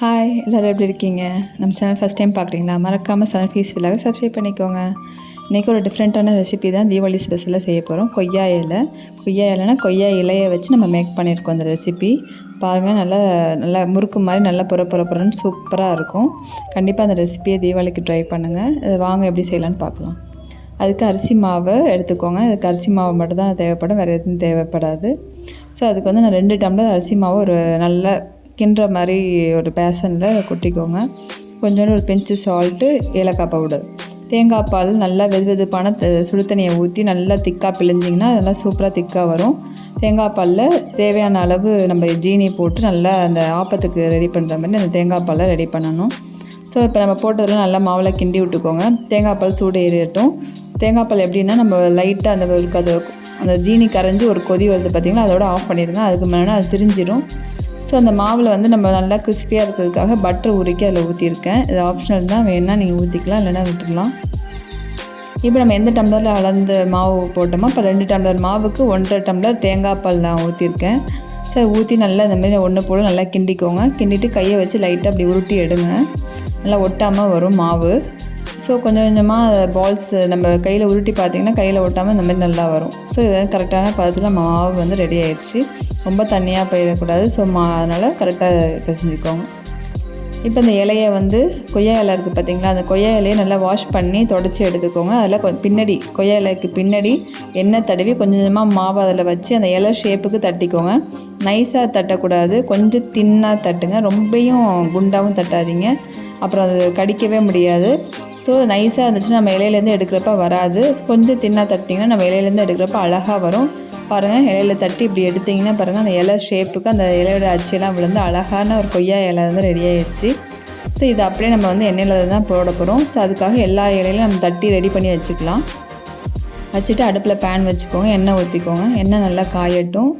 Hi எல்லோரும் எப்படி இருக்கீங்க? நம்ம சேனல் ஃபஸ்ட் டைம் பார்க்குறீங்களா? மறக்காமல் சேனல் ஃபீஸ் வில்லாக சப்ஸ்கிரைப் பண்ணிக்கோங்க. இன்றைக்கி ஒரு டிஃப்ரெண்ட்டான ரெசிபி தான் தீபாவளி ஸ்பெஷலாக செய்ய போகிறோம் கொய்யா இலை. கொய்யா இலைனா கொய்யா இலையை வச்சு நம்ம மேக் பண்ணியிருக்கோம் அந்த ரெசிபி பாருங்கள் நல்லா நல்லா முறுக்கு மாதிரி நல்லா புற புற புறன்னு சூப்பராக இருக்கும். கண்டிப்பாக அந்த ரெசிபியை தீபாவளிக்கு ட்ரை பண்ணுங்கள் அதை வாங்க எப்படி செய்யலான்னு பார்க்கலாம். அதுக்கு அரிசி மாவு எடுத்துக்கோங்க. அதுக்கு அரிசி மாவு மட்டும் தான் தேவைப்படும். வேறு எதுவும் தேவைப்படாது. ஸோ அதுக்கு வந்து நான் ரெண்டு டம்ளர் அரிசி மாவு ஒரு நல்ல கிண்டுற மாதிரி ஒரு பேசனில் கொட்டிக்கோங்க. கொஞ்சோண்டு ஒரு பெஞ்சு சால்ட்டு ஏலக்காய் பவுடர் தேங்காய் பால் நல்லா வெது வெதுப்பான த- சுடு தண்ணியை ஊற்றி நல்லா திக்காக பிழிஞ்சிங்கன்னா அதெல்லாம் சூப்பராக திக்காக வரும். தேங்காய் பாலில் தேவையான அளவு நம்ம ஜீனி போட்டு நல்லா அந்த ஆப்பத்துக்கு ரெடி பண்ணுற மாதிரி அந்த தேங்காய் பாலை ரெடி பண்ணணும். ஸோ இப்போ நம்ம போட்டதெல்லாம் நல்லா மாவில் கிண்டி விட்டுக்கோங்க. தேங்காய் பால் சூடு ஏறிட்டும் தேங்காய் பால் எப்படின்னா நம்ம லைட்டாக அந்த அது அந்த ஜீனி கரைஞ்சி ஒரு கொதி வருது பார்த்திங்கன்னா அதோட ஆஃப் பண்ணிடுங்க. அதுக்கு மேலே அது திரிஞ்சிடும் ஸோ அந்த மாவில் வந்து நம்ம நல்லா கிறிஸ்பியாக இருக்கிறதுக்காக பட்டர் உருக்கி அதில் ஊற்றிருக்கேன் இது ஆப்ஷனல் தான். வேணால் நீங்கள் ஊற்றிக்கலாம் இல்லைன்னா விட்டுக்கலாம் இப்போ நம்ம எந்த டம்ளரில் அளந்து மாவு போட்டோமோ இப்போ ரெண்டு டம்ளர் மாவுக்கு ஒன்றரை டம்ளர் தேங்காய் பால் நான் ஊற்றிருக்கேன் ஸோ ஊற்றி நல்லா இந்த மாதிரி ஒன்று போல் நல்லா கிண்டிக்கோங்க. கிண்டிட்டு கையை வச்சு லைட்டாக அப்படி உருட்டி எடுங்க. நல்லா ஒட்டாமல் வரும் மாவு. ஸோ கொஞ்சம் கொஞ்சமாக பால்ஸ் நம்ம கையில் உருட்டி பார்த்தீங்கன்னா கையில் ஒட்டாமல் இந்த மாதிரி நல்லா வரும். ஸோ இதை கரெக்டான பதத்தில் மாவு வந்து ரெடி ஆயிடுச்சு. ரொம்ப தண்ணியாக போயிடக்கூடாது. ஸோ மா அதனால் கரெக்டாக பிசைஞ்சுக்கோங்க இப்போ இந்த இலையை வந்து கொய்யா இலை இருக்குது பார்த்தீங்களா? அந்த கொய்யா இலையை நல்லா வாஷ் பண்ணி தொடச்சி எடுத்துக்கோங்க. அதில் கொ பின்னாடி கொய்யா இலைக்கு பின்னாடி எண்ணெய் தடவி கொஞ்சம் கொஞ்சமாக மாவு அதில் வச்சு அந்த இலை ஷேப்புக்கு தட்டிக்கோங்க. நைஸாக தட்டக்கூடாது. கொஞ்சம் தின்னாக தட்டுங்க. ரொம்பையும் குண்டாகவும் தட்டாதீங்க. அப்புறம் அது கடிக்கவே முடியாது. ஸோ நைஸாக இருந்துச்சுன்னா நம்ம இலையிலேருந்து எடுக்கிறப்ப வராது. கொஞ்சம் தின்னாக தட்டிங்கன்னா நம்ம இலையிலேருந்து எடுக்கிறப்ப அழகாக வரும். பாருங்கள் இலையில தட்டி இப்படி எடுத்திங்கன்னா பாருங்கள் அந்த இலை ஷேப்புக்கு அந்த இலையோட அச்சியெல்லாம் விழுந்து அழகான ஒரு கொய்யா இலை வந்து ரெடி ஆயிடுச்சு. ஸோ இது அப்படியே நம்ம வந்து எண்ணெயில் தான் போட போகிறோம் ஸோ அதுக்காக எல்லா இலையிலும் நம்ம தட்டி ரெடி பண்ணி வச்சுக்கலாம். வச்சுட்டு அடுப்பில் பேன் வச்சுக்கோங்க எண்ணெய் ஊற்றிக்கோங்க எண்ணெய் நல்லா காயட்டும்.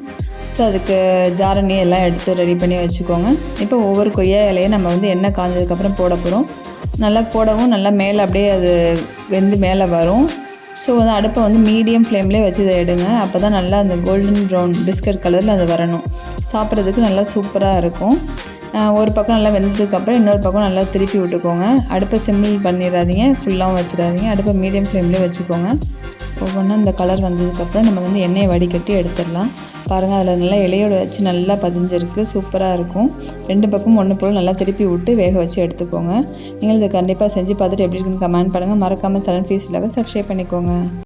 ஸோ அதுக்கு ஜாரணி எல்லாம் எடுத்து ரெடி பண்ணி வச்சுக்கோங்க. இப்போ ஒவ்வொரு கொய்யா இலையும் நம்ம வந்து எண்ணெய் காஞ்சதுக்கப்புறம் போட போகிறோம் நல்லா போடவும் நல்லா மேலே அப்படியே அது வெந்து மேலே வரும். ஸோ வந்து அடுப்பை வந்து மீடியம் ஃப்ளேம்லேயே வச்சு இதை எடுங்க. அப்போ தான் நல்லா அந்த கோல்டன் ப்ரௌன் பிஸ்கட் கலரில் அது வரணும். சாப்பிட்றதுக்கு நல்லா சூப்பராக இருக்கும். ஒரு பக்கம் நல்லா வெந்ததுக்கப்புறம் இன்னொரு பக்கம் நல்லா திருப்பி விட்டுக்கோங்க. அடுப்பை சிம்மில் பண்ணிடாதீங்க. ஃபுல்லாகவும் வச்சிடாதீங்க. அடுப்பை மீடியம் ஃப்ளேம்லேயே வச்சுக்கோங்க. ஒவ்வொன்றா இந்த கலர் வந்ததுக்கப்புறம் நம்ம வந்து எண்ணெயை வடிகட்டி எடுத்துடலாம். பாருங்கள் அதில் நல்லா இலையோட வச்சு நல்லா பதிஞ்சிருக்கு. சூப்பராக இருக்கும். ரெண்டு பக்கமும் ஒன்று போல் நல்லா திருப்பி விட்டு வேக வச்சு எடுத்துக்கோங்க. நீங்கள் இதை கண்டிப்பாக செஞ்சு பார்த்துட்டு எப்படி இருக்குன்னு கமெண்ட் பண்ணுங்கள் மறக்காமல் சலன் ஃபீஸ் சப்ஸ்கிரைப் பண்ணிக்கோங்க.